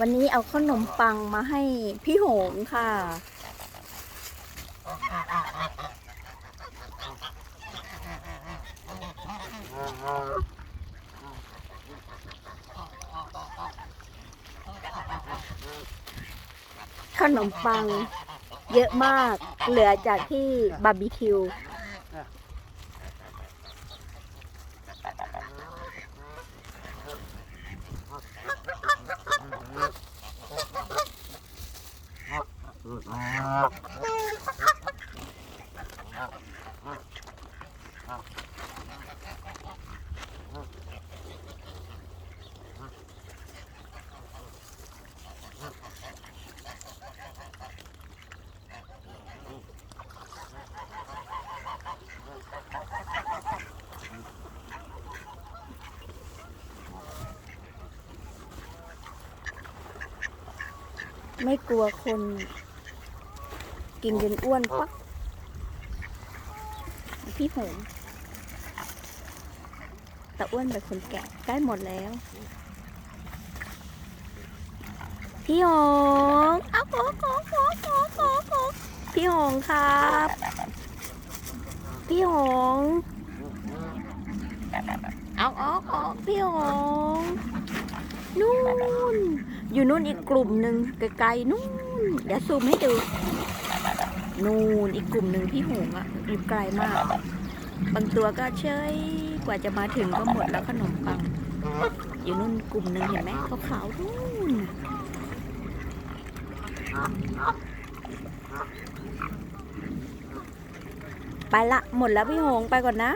วันนี้เอาขนมปังมาให้พี่โหงค่ะ ขนมปังเยอะมากเหลือจากที่บาร์บีคิว ไม่กลัวคน กินจนอ้วนปักพี่หงแต่อ้วนแบบคนแก่ใกล้หมดแล้ว พี่หงเอาโกโกโกโกโกโกพี่หงครับ พี่หงเอาออกออกพี่หงนู่น อยู่นู่นอีกกลุ่มหนึ่งไกลๆนู่น เดี๋ยวซูมให้ดู นู่นอีกกลุ่มหนึ่งพี่หงอะอยู่ไกลมาก บางตัวก็เชยกว่าจะมาถึงก็หมดแล้วขนมปัง อยู่นู่นกลุ่มหนึ่งเห็นไหมขาวๆนู่นไปละหมดแล้วพี่หงไปก่อนนะ